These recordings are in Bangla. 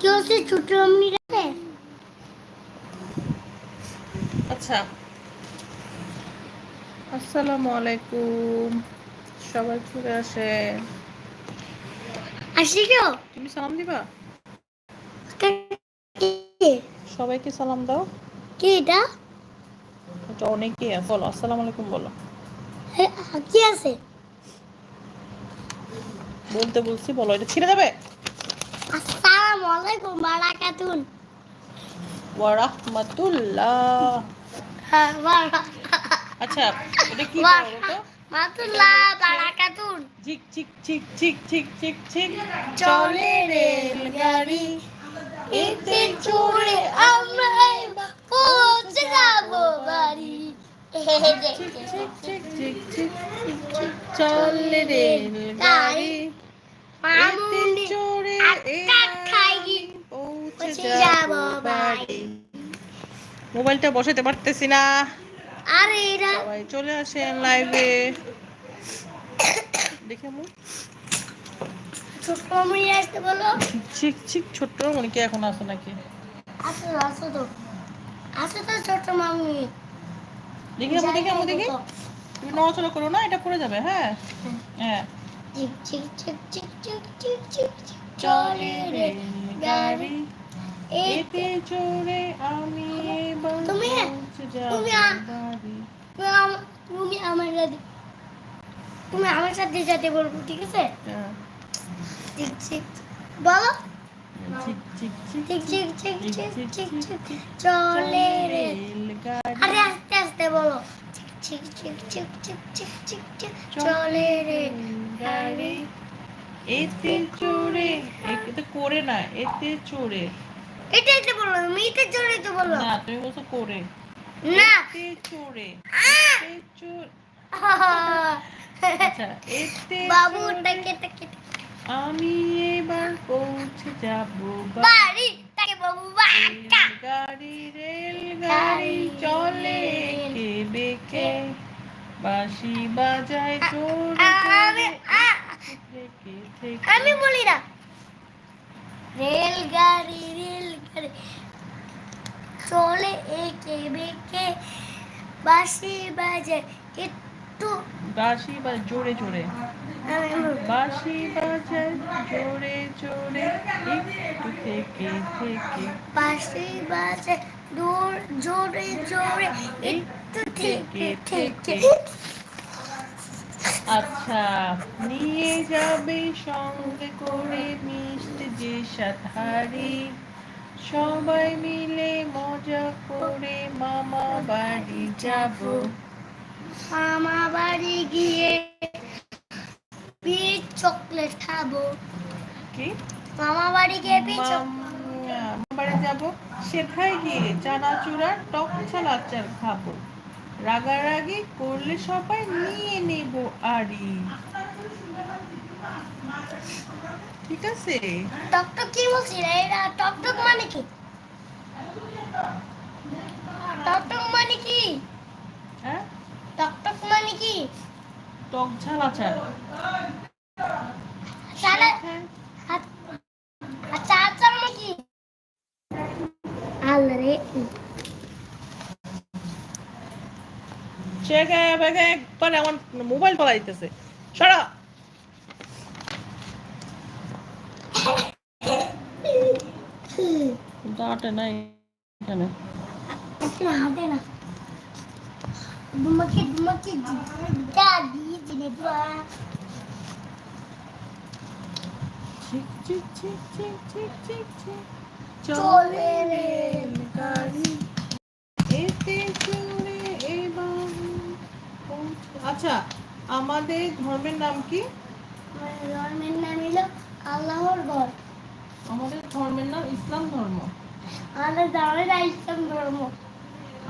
কি হচ্ছে ছোট আচ্ছা। আসসালামু আলাইকুম। সবাই চলে আসে। আসি কেউ? তুমি সালাম দিবা? সবাইকে সালাম দাও। কে এটা? এটা অনেকেই আছে। বলো আসসালামু আলাইকুম বলো। কি আছে? বলতে বলছি বলো এটা ছিঁড়ে যাবে? আলাইকুম বারাকাতুন ওয়া রাহমাতুল্লাহ হ্যাঁ আচ্ছা এটা কি। বলো তো মাতুল্লাহ বারাকাতুন ঝিক ঝিক ঝিক ঝিক ঝিক ঝিক ঝিক চলে রেলগাড়ি এতে চড়ে আমরা পৌঁছে যাব বাড়ি চলে রে গাড়ি চড়ে মোবাইলটা বসাতে পারতেছি না। আরে সবাই চলে আসেন লাইভে দেখে ছোট্ট এটা যাবে হ্যাঁ? হ্যাঁ। ঠিক এতে চড়ে আমি তুমি- তুমি তুমি আমার সাথে তুমি আমার সাথে যেতে বলব ঠিক আছে? হ্যাঁ। চিক চিক বলো। চলে রে। আরে আস্তে আস্তে বলো। চিক চিক চিক চিক চিক চিক চিক চলে রে। গাড়ি এতে চড়ে। এতে করে না। এতে চড়ে। এটাই তো বললাম আমি এটার জন্যই তো বললাম। না তুমি বলছো করে। না। চোরে। চোর। আচ্ছা। এতে বাবু টাকে টাকে আমি এবার পৌঁছে যাব বাড়ি তাকে বাবু বাটা গাড়ি রেল গাড়ি চলে। কে? বেকে বাঁশি বাজায় চোর আমি বলি না। রেলগাড়ি রেলগাড়ি। চলে একে বেকে বাসি বাজে একটু বাঁশি বা জোরে জোরে। বাঁশি বাজায় জোরে জোরে। একটু থেকে থেকে। বাসি বাজে দূর জোরে জোরে। একটু থেকে। থেকে। আচ্ছা নিয়ে যাবে সঙ্গে করে মিষ্টি যে সাথারি সবাই মিলে মজা করে মামা বাড়ি যাব। মামা বাড়ি গিয়ে পিচ চকলেট খাব। কি? মামা বাড়ি গিয়ে পিচ মামা বাড়ি যাব। সেথায় গিয়ে চানাচুরা টক আচার খাব। রাগারাগি করলে সবাই নিয়ে নেব আরি ঠিক আছে? টকটক কি বলছি রে? এরা টকটক মানে কি? টকটক মানে কি? হ্যাঁ? টকটক মানে কি? টক ঝাল আচার। সে একবার আমার মোবাইল পালা দিতেছে। সরা। নাই এখানে। হাতে না। তোমাকে তোমাকে দাদি দিনে চিক চিক চিক চলে রে গাড়ি। এতে সুন্দর আচ্ছা আমাদের ধর্মের নাম কি? ধর্মের নাম হলো আল্লাহর ঘর। আমাদের ধর্মের নাম ইসলাম ধর্ম। আমাদের ধর্মের ইসলাম ধর্ম।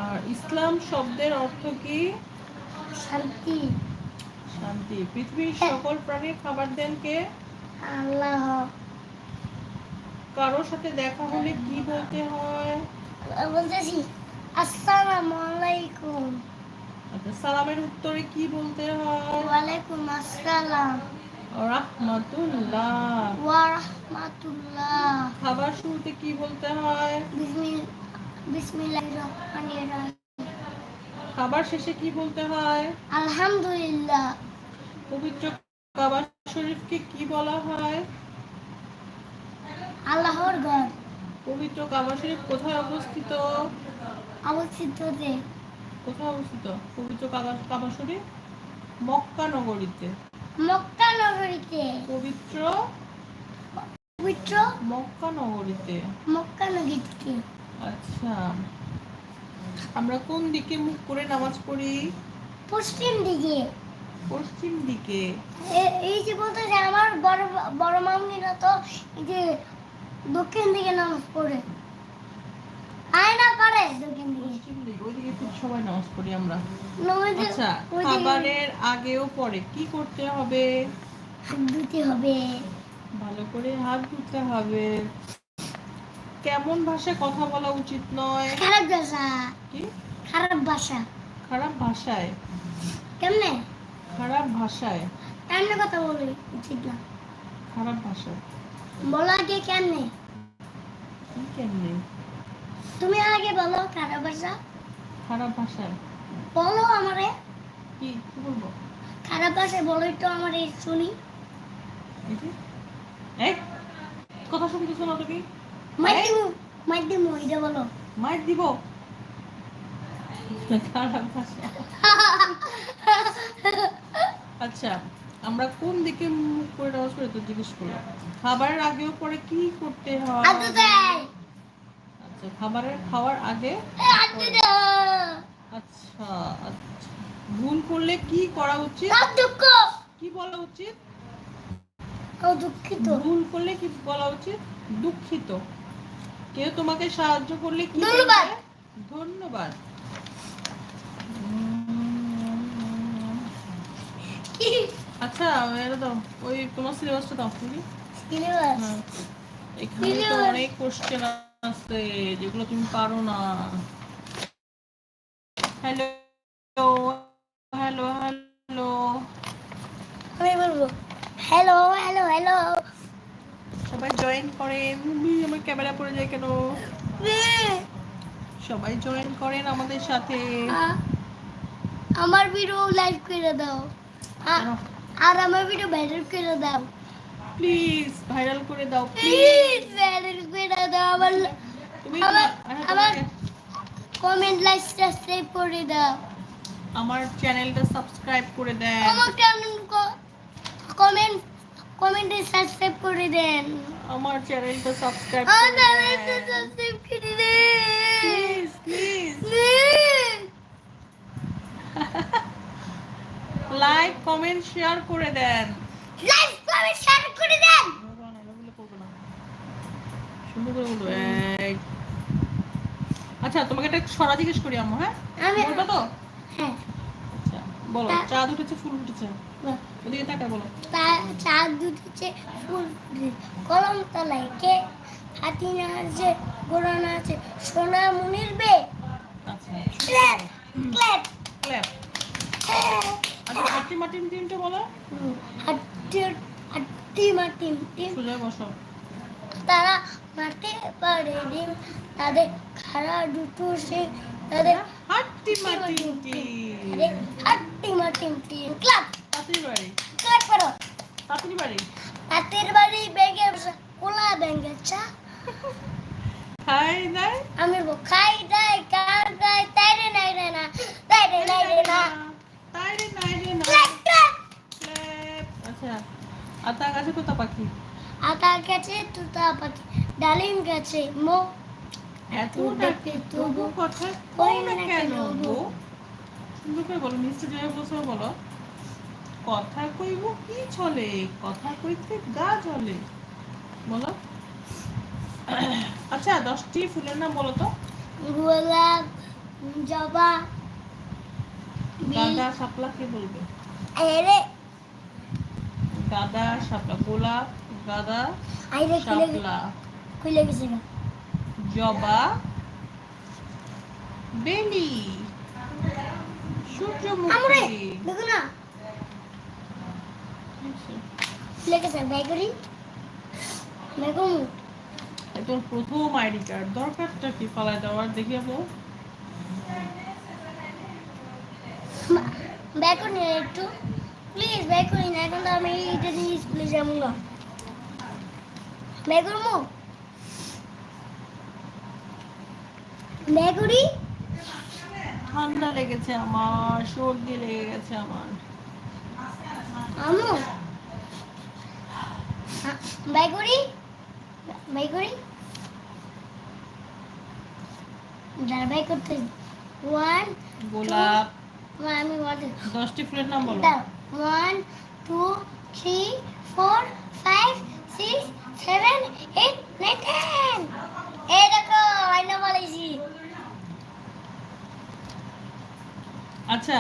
আর ইসলাম শব্দের অর্থ কি? শান্তি। শান্তি। পৃথিবীর সকল প্রাণীর খাবার দেন কে? আল্লাহ। কারোর সাথে দেখা হলে কি বলতে হয়? বলতেছি আসসালামু আলাইকুম। আচ্ছা সালামের উত্তরে কি বলতে হয়? ওয়ালাইকুম আসসালাম। রাহমাতুল্লাহ ওয়া রাহমাতুল্লাহ খাবার শুরুতে কি বলতে হয়? বিসমিল্লাহির রহমানির রহিম। খাবার শেষে কি বলতে হয়? আলহামদুলিল্লাহ। পবিত্র কাবা শরীফকে কি বলা হয়? আল্লাহর ঘর। পবিত্র কাবা শরীফ কোথায় অবস্থিত? অবস্থিত যে কোথায় অবস্থিত? পবিত্র কাবা শরীফ? মক্কা নগরীতে। মক্কা নগরীতে। পবিত্র? পবিত্র? মক্কা নগরীতে। মক্কা নগরীতে। আচ্ছা। আমরা কোন দিকে মুখ করে নামাজ পড়ি? পশ্চিম দিকে। পশ্চিম দিকে। এই যে বলতে যে আমার বড় বড় মামনিরা তো এই যে দক্ষিণ দিকে নামাজ পড়ে। আয়না করে দক্ষিণ সবাই নামাজ পড়ি আমরা আচ্ছা খাবারের আগেও পরে কি করতে হবে? ধুতে হবে। ভালো করে হাত ধুতে হবে। কেমন ভাষায় কথা বলা উচিত নয়? খারাপ ভাষা। কি? খারাপ ভাষা। খারাপ ভাষায়? কেমনে? খারাপ ভাষায়? কেমনে কথা বলি? উচিত না। খারাপ ভাষা বলা আগে কেমনে? কি কেমনে? তুমি আগে বলো খারাপ ভাষা। খারাপ ভাষায় বলো আমারে। কি কি বলব? খারাপ ভাষায় বলো একটু আমারে শুনি। এই কথা শুনতেছো না তুমি মাধ্যম মাধ্যম এটা বলো। মাইর দিব? খারাপ ভাষা। আচ্ছা আমরা কোন দিকে মুখ করে নামাজ পড়ি তো জিজ্ঞেস করলাম? খাবারের আগেও পরে কি করতে হয়? আচ্ছা খাবারের খাওয়ার আগে আচ্ছা আচ্ছা। ভুল করলে কি করা উচিত? কি বলা উচিত? দুঃখিত? ভুল করলে কি বলা উচিত? দুঃখিত। কেউ তোমাকে সাহায্য করলে কি ধন্যবাদ। ধন্যবাদ। আচ্ছা এটা দাও ওই তোমার সিলেবাসটা দাও সিলেবাস হ্যাঁ। এখানে তো অনেক কোশ্চেন আছে যেগুলো তুমি পারো না। হ্যালো হ্যালো হ্যালো আমি বলব হ্যালো হ্যালো হ্যালো সবাই জয়েন করেন। আমার ক্যামেরা পড়ে যায় কেন? সবাই জয়েন করেন আমাদের সাথে। আমার ভিডিও লাইভ করে দাও। আর আমার ভিডিও ভাইরাল করে দাও। প্লিজ ভাইরাল করে দাও প্লিজ ভাইরাল করে দাও কমেন্ট লাইক সাবস্ক্রাইব করে দাও আমার চ্যানেলটা সাবস্ক্রাইব করে দেন কমেন্ট কমেন্টে সাবস্ক্রাইব করে দেন আমার চ্যানেলটা সাবস্ক্রাইব করে চ্যানেলটা সাবস্ক্রাইব করে দেন please please like comment share করে দেন লাইক কমেন্ট শেয়ার করে দেন সুন্দর করে বলব এই। আচ্ছা তোমাকে একটা সরা জিজ্ঞেস করি আম্মু হ্যাঁ? বলবা তো? হ্যাঁ। আচ্ছা বলো চাঁদ উঠেছে ফুল উঠেছে? ওদিকে তাকায় বলো। চাঁদ দুটিছে ফুল কলম তলায় কে? হাতি না আছে ঘোড়া না আছে সোনা মুনির বে। আচ্ছা। Clap clap. ক্ল্যাপ। আচ্ছা হাট্টি মাটিম টিমটা বলো। হাতি হাতি মাটিম টিম বসো। তারা মারতে পারে ডিম তাদের খাড়া দুটো সে তাদের হাট্টি মাটিম টিম হাতি মাটিম টিম ক্লাব তাঁতির বাড়ি। ক্লাব করো। তাঁতির বাড়ি। বাড়ি ব্যাগে কোলা ব্যাঙ্গে চা। খাই আমি খাই দেয় কার দেয় তাই রে নাই রে না তাই রে নাই রে না। তাই রে নাই রে না। আচ্ছা আতা গাছে তোতা পাখি? আতা গেছে তুতা পাখি। ডালিম গেছে মো। এত ডাকে তবু কথা কই না কেন গো? সুন্দর করে বলো? মিষ্টি জয় বসে বলো? কথা কইব কি চলে? কথা কইতে গা জ্বলে। বলো? আচ্ছা দশটি ফুলের নাম বলো তো। গোলাপ জবা গাঁদা শাপলা কে বলবে? আরে গাঁদা শাপলা। গোলাপ গাঁদা শাপলা। খুলে গেছে। জবা বেলি সূর্যমুখী দেখো না লেগেছে বেগুনি বেগুনি এ তোর প্রথম আইডি কার্ড দরকারটা কি? ফালায় দেওয়ার দেখি আপু বেগুনি একটু। প্লিজ না এখন তো আমি এটা নিয়ে স্কুলে যাব না বেগুনমু বেগুনি ঠান্ডা লেগেছে আমার সর্দি লেগে গেছে আমার। আমু? বেগুনি বেগুনি দাঁড়া বাই করতে ওয়ান গোলাপ। আমি দশটি ফুলের নাম বলো। One two three four five six seven eight nine ten এই দেখো আইনা বলেছি। আচ্ছা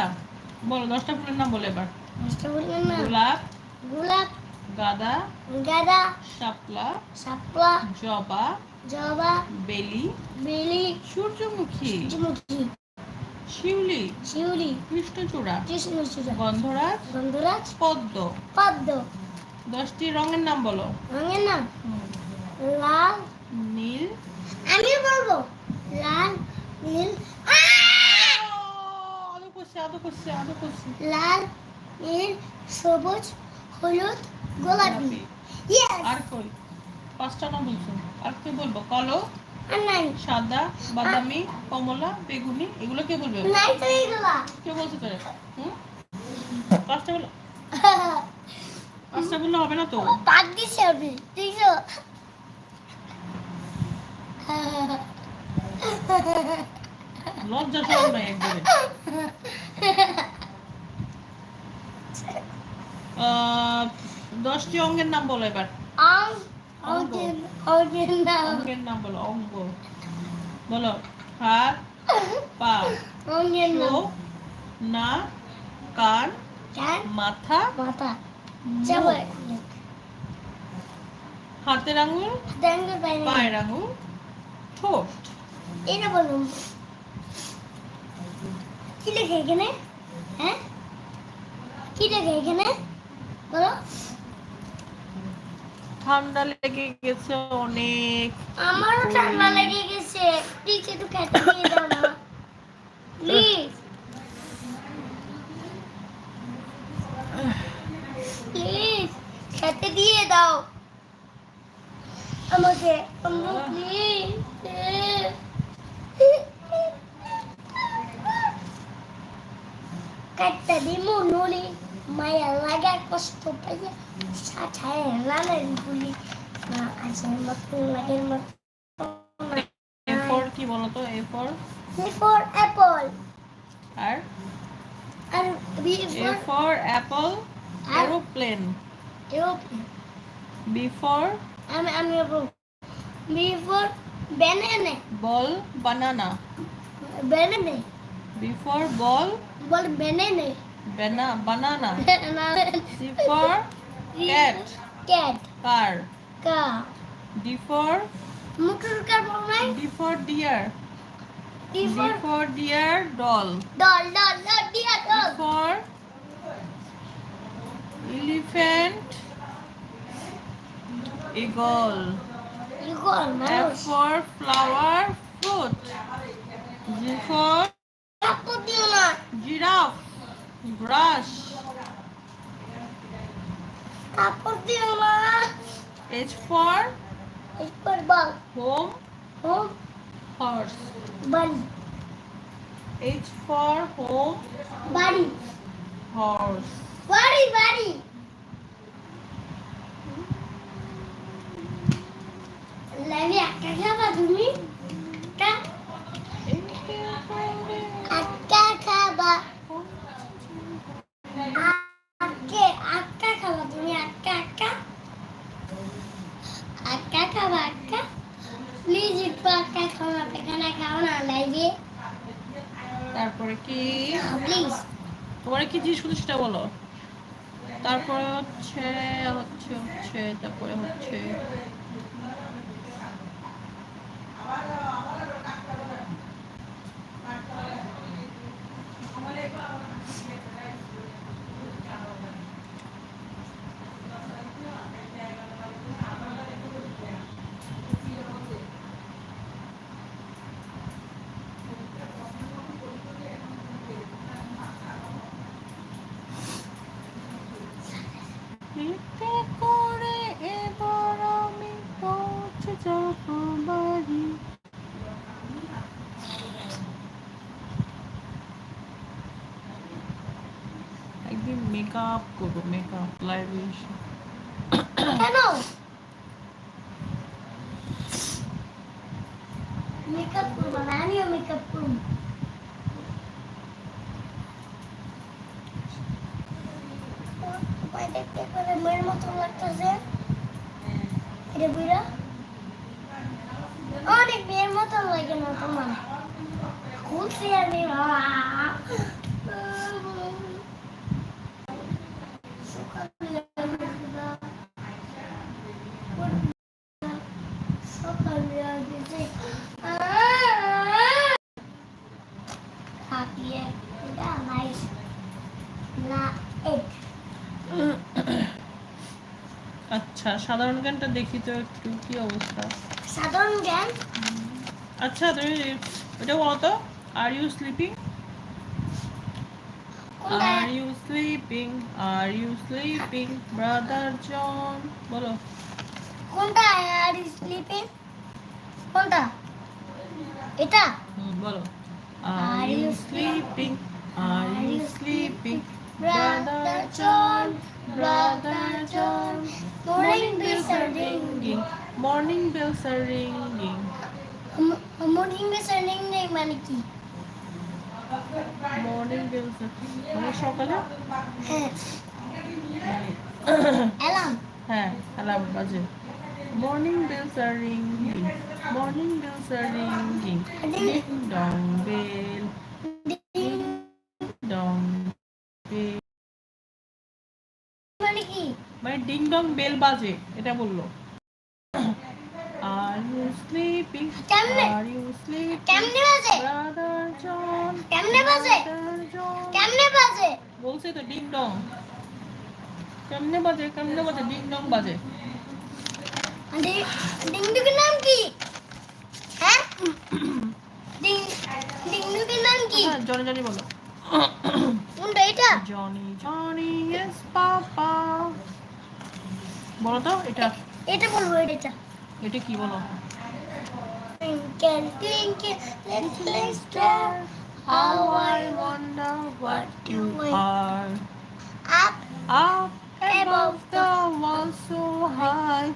বলো দশটা ফুলের নাম বলো এবার। বুঝতে বললেন না গোলাপ গোলাপ গাঁদা গাঁদা শাপলা সাপলা জবা জবা বেলি বেলি সূর্যমুখী সূর্যমুখী শিউলি শিউলি কৃষ্ণচূড়া কৃষ্ণচূড়া গন্ধরাজ গন্ধরাজ পদ্ম। পদ্ম। দশটি রঙের নাম বলো। রঙের নাম? লাল। নীল। আমি বলব লাল নীল। আহ! আদৌ করছে আদৌ করছে। লাল নীল সবুজ হলুদ গোলাপি। আর কই? পাঁচটা নাম বলছো। আর কি বলব? কালো সাদা বাদামি কমলা বেগুনি এগুলো কে বলবে? কে বলছে তোরে? পাঁচটা বলো। পাঁচটা বললে হবে না তো? পাক দিছে আপনি ঠিক লজ্জা সরম নাই একবারে দশটি অঙ্গের নাম বলো এবার। অঙ্গের নাম। বলো অঙ্গ। বলো হাত পা না কান মাথা মাথা। হাতের আঙুল। পায়ের আঙুল ঠোঁট। এটা বলুন। কি লেখে এখানে হ্যাঁ? কি লেখে এখানে বলো। ঠান্ডা লেগে গেছে অনেক। আমারও ঠান্ডা লেগে গেছে। প্লিজ একটু খেতে দিয়ে দাও না। প্লিজ প্লিজ খেতে দিয়ে দাও। আমাকে আম্মু প্লিজ কাটতে দিমু নুলি মায়া লাগা কষ্ট পাইয়া সাছায় লালের গুলি। না আছে মতন লাগের মতন এ ফর কি বলো তো এ ফর ফর অ্যাপল। আর? আর B for apple aeroplane. Aeroplane. B for আমি আমি B for banana. Ball banana. banana B for ball ball banana বানা banana C for cat cat car কা D for motor car ball নাই D for deer D D for for deer doll doll doll doll দিয়া E doll for elephant eagle eagle F মানুষ for flower fruit G for কাপড় দিও না। giraffe brush কাপড় দিও না। H for এরপর বল। home হোম horse বাড়ি। H for home বাড়ি। horse বাড়ি বাড়ি। লাইভে একটা খাবা তুমি। বলো? তারপরে হচ্ছে হচ্ছে হচ্ছে তারপরে হচ্ছে মেকআপ করব মেকআপ লাইভে এসে কেন মেকআপ করব না আমিও মেকআপ করব দেখতে করে মেয়ের মতো লাগতেছে এটা বুড়া অনেক মেয়ের মতো লাগে না তোমার খুলছি আমি সকালে আগে কাটিয়ে এটা নাইস না এক আচ্ছা সাধারণ জ্ঞানটা দেখি তো একটু কি অবস্থা। সাধারণ জ্ঞান? আচ্ছা তুমি এটা বলো তো are you sleeping are you sleeping are you sleeping brother John বলো। কোনটা? আর ইউ স্লিপিং কোনটা? এটা? বলো। Are you sleeping are you sleeping Brother John, Brother morning bells are ringing morning bells are রিংিং মানে কি মর্নিং বেলস মানে সকালে হ্যাঁ অ্যালার্ম হ্যাঁ অ্যালার্ম বাজে morning bells are ringing morning bells are ringing ding dong bell dong bell মানে কি মানে ডিং ডং বেল বাজে এটা বলল আর ইউ স্লিপিং কেমনে? আর ইউ স্লিপিং কেমনে বাজে ব্রাদার জন কেমনে বাজে কেমনে বাজে বলছে তো ডিং ডং কেমনে বাজে কেমনে বাজে ডিং ডং বাজে ডিং ডিংডুকের নাম কি হ্যাঁ ডিং ডিংডুকের নাম কি জনি জনি বলো কোনটা এটা জনি জনি ইয়েস পাপা বলো তো এটা এটা বলব এটা এটা কি বলো Twinkle, twinkle, little star, how I wonder what you are Up up above the world so high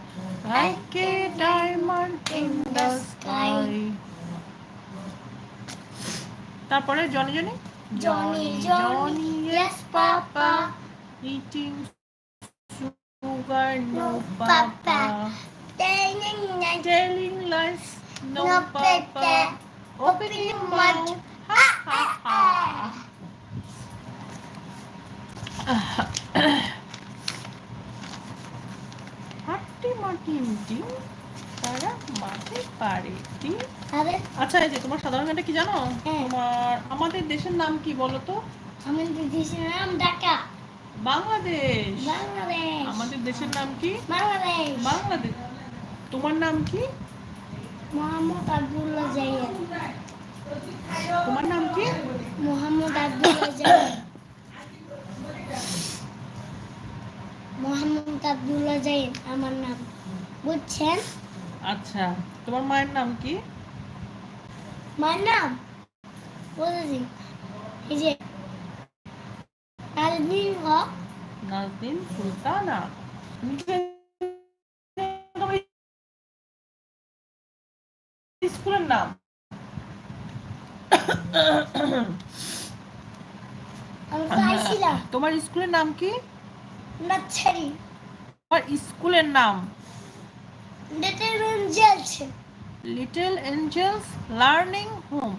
like a diamond in the sky তারপরে Johnny Johnny Johnny, Johnny, yes, Papa. eating sugar no No, papa ding, ding. telling lies no No, papa open your mouth ha ha ha হাট্টি মাটি ডিম তারা মাঠে পারে ডিম আচ্ছা এই যে তোমার সাধারণ জ্ঞানটা কি জানো হ্যাঁ। তোমার আমাদের দেশের নাম কি বলো তো আমি দেশের নাম ঢাকা বাংলাদেশ। বাংলাদেশ। আমাদের দেশের নাম কি? বাংলাদেশ। বাংলাদেশ। তোমার নাম কি? মোহাম্মদ আব্দুল্লাহ জাইদ তোমার নাম কি? মোহাম্মদ আব্দুল্লাহ জাইদ মোহাম্মদ আব্দুল্লাহ জাইদ আমার নাম। বুঝছেন? আচ্ছা তোমার মায়ের নাম কি? মায়ের নাম? বলেছি। এই যে হক সুলতানা তোমার স্কুলের নাম তোমার স্কুলের নাম কি নাচ্ছারি তোমার স্কুলের নাম রুম জ্বলছে লিটল এঞ্জেলস লার্নিং হোম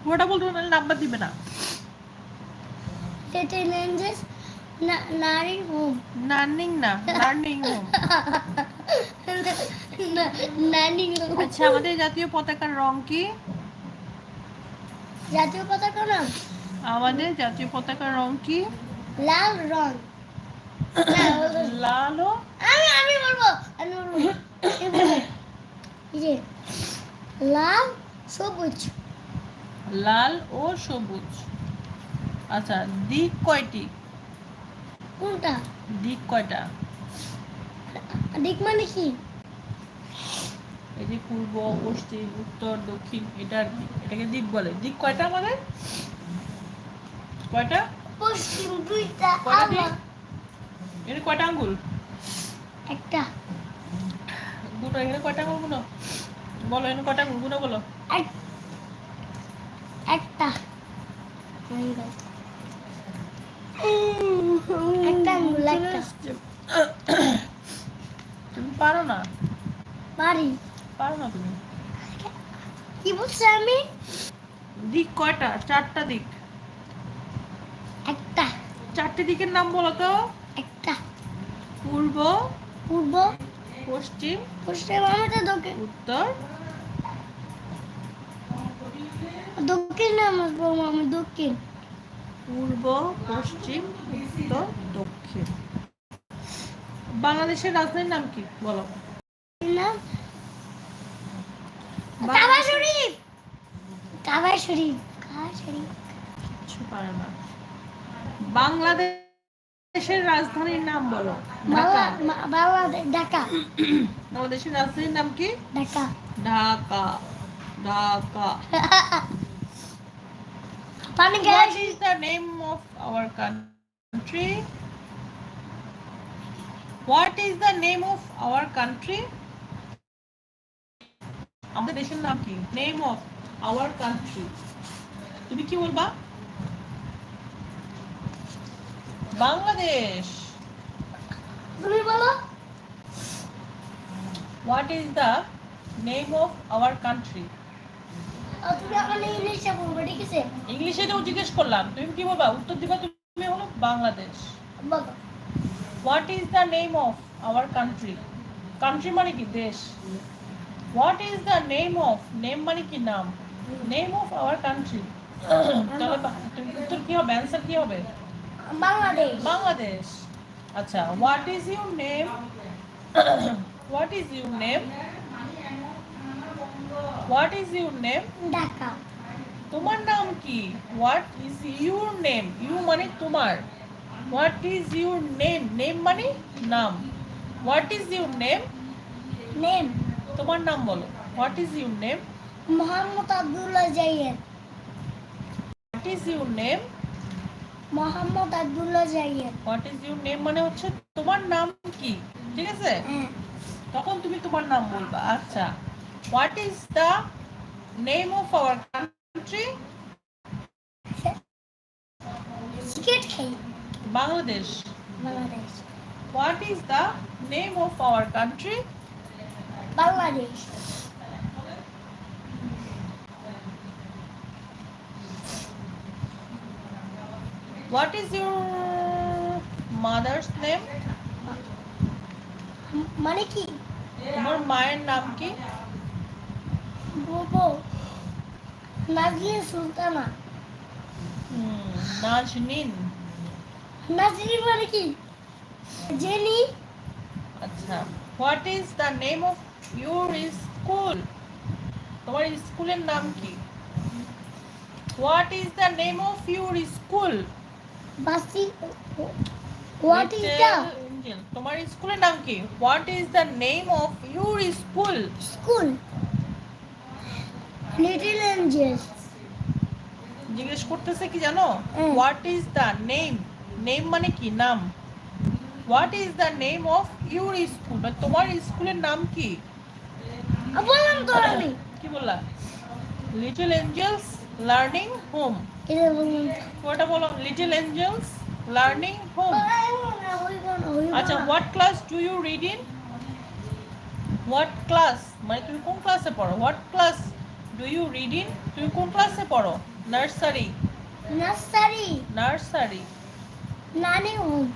পুরোটা বলতে নাম্বার দিবে না না লার্নিং হোম নানি আচ্ছা আমাদের জাতীয় পতাকার রং কি? জাতীয় পতাকা নাম আমাদের জাতীয় পতাকার রং কি? লাল রং। লাল ও? আমি আমি বলব আমি বলব। লাল সবুজ। লাল ও সবুজ। আচ্ছা দিক কয়টি? কোনটা? দিক কয়টা? দিক মানে কি? এই যে পূর্ব পশ্চিম উত্তর দক্ষিণ এটা আর এটাকে দিক বলে। দিক কয়টা আমাদের? কয়টা? পশ্চিম দুইটা কয়টা আমার দিক কয়টা আঙ্গুল? একটা। দুটো এখানে কয়টা আঙ্গুলগুলো? বলো এখানে কয়টা আঙ্গুলগুলো বলো। এক- একটা। আঙ্গুল। একটা আঙ্গুল একটা। তুমি পারো না? পারি। পারো না তুমি? কি বলছি আমি? দিক কয়টা? চারটা দিক। একটা। চারটে দিকের নাম বলো তো। একটা। পূর্ব। পূর্ব। পশ্চিম। পশ্চিম আমাদের দক্ষিণ। উত্তর। দক্ষিণ আমার দক্ষিণ। পূর্ব পশ্চিম উত্তর দক্ষিণ। বাংলাদেশের রাজধানীর নাম কি? বলো। বাংলাদেশের রাজধানীর নাম বলো। ঢাকা। বাংলাদেশের রাজধানীর নাম কি? ঢাকা। ঢাকা। ঢাকা। পানি What gas is the name of our country? What is the name of our country? আমাদের দেশের নাম কি নেম অফ আওয়ার কান্ট্রি তুমি কি বলবা বাংলাদেশ তুমি বলো what is the name of our country আর তুমি আমার ইংলিশে তো জিজ্ঞেস করলাম। তুমি কি বলবা? উত্তর দিবা তুমি হলো বাংলাদেশ। বলো। What is the name of our country country মানে কি? দেশ। What is the name of name মানে কি নাম? নেম অফ আওয়ার কান্ট্রি তাহলে উত্তর কি হবে? অ্যান্সার কি হবে? বাংলাদেশ। বাংলাদেশ। আচ্ছা what is your name what is your name what is your name Dhaka তোমার নাম কি? What is your name you মানে তোমার। What is your name name মানে নাম। What is your name name তোমার নাম বলো। What is your name Mohammad Abdullah Zayed. What is your name Mohammad Abdullah Zayed. What is your name মানে হচ্ছে তোমার নাম কি? ঠিক আছে? হ্যাঁ। তখন তুমি তোমার নাম বলবা। আচ্ছা। what is the name of our country চিকেট খাই Bangladesh Bangladesh what is the name of our country Bangladesh what is your mother's name ম- মানে কি তোমার মায়ের নাম কি বলব নাজরিন সুলতানা। হুম, নাজনীন? মানে কি? জেনি। আচ্ছা what is the name of your school? তোমার স্কুলের নাম কি? What is the name of your school? বাসি হোয়াট ইজ দ্য? তোমার স্কুলের নাম কি? What is the name of your school? School. Little angels জিজ্ঞেস করতেছে কি জানো? What is the name name মানে কি? নাম। What is the name of your school তোমার স্কুলের নাম কি? বললাম তো আমি। কি বললা? লিটল এঞ্জেলস লার্নিং হোম ওটা বলো লিটল এঞ্জেলস লার্নিং হোম আচ্ছা what class do you read in what class মানে তুমি কোন ক্লাসে পড়ো? What class do you read in তুমি কোন ক্লাসে পড়ো? নার্সারি নার্সারি নার্সারি নানি হোম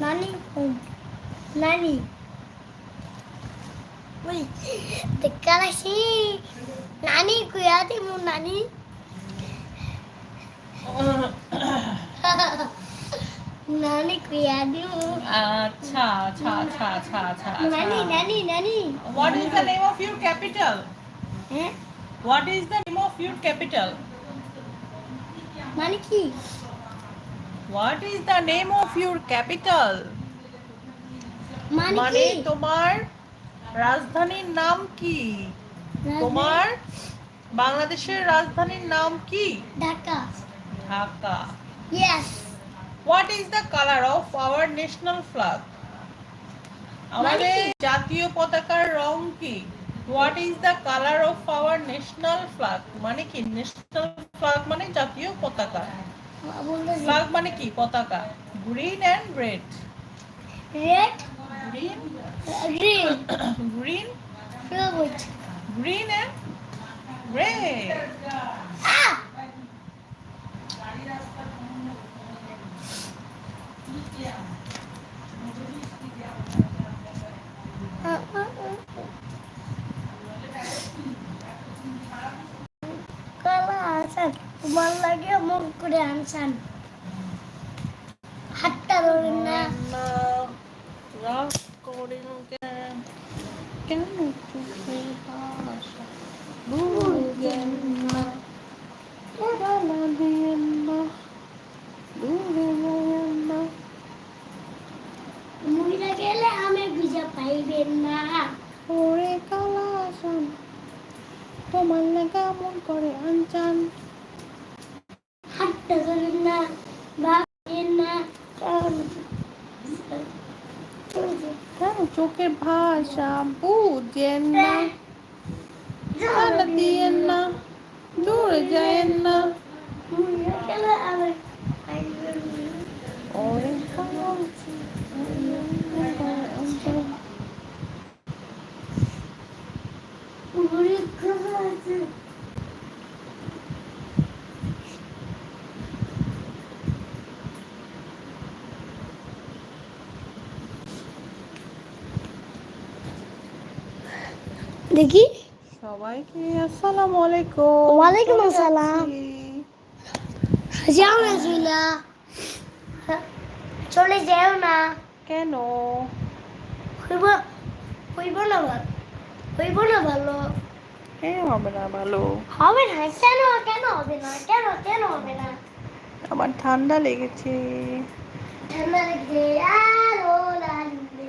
নানি হোম নানি ওই দেখালাসি নানি কুয়া দিমু নানি নানি কুয়া আচ্ছা আচ্ছা আচ্ছা আচ্ছা আচ্ছা নানি নানি নানি। What is the name of your capital হ্যাঁ what is the name of your capital মানে কি? What is the name of your capital মানে মানে তোমার রাজধানীর নাম কি? তোমার বাংলাদেশের রাজধানীর নাম কি? Dhaka. Dhaka. Yes what is the colour of our national flag আমাদের জাতীয় পতাকার রং কি? What is the colour of our national flag মানে কি? ন্যাশনাল ফ্ল্যাগ মানে জাতীয় পতাকা। ফ্ল্যাগ মানে কি? পতাকা। Green and red red green green green green and red আহ কালা আসান তোমার লাগে মুখ করে আনসান হাতটা ধরেন না কেন কেন চোখের ভাষা বুঝেন না বাধা দিয়েন না দূরে যায়েন না মহিলা গেলে আমি ভিজা পাইবেন না। ওরে কালা আসান তোমার লেগা মন করে আনচান। হাতটা ধরেন না ভাবেন না। চোখের ভাষা বুঝেন না। বাধা দিয়েন না দূরে যায়েন না। দেখি। সবাইকে আসসালামু আলাইকুম ওয়ালাইকুম আসসালাম। যাও না জুইলা। চলে যাও না। কেন? হইব হইব না ভালো। হইব না ভালো। এ হবে না ভালো। হবে না কেন কেন হবে না কেন কেন হবে না? আমার ঠান্ডা লেগেছে। ঠান্ডা লেগেছে আর ও লাগবে।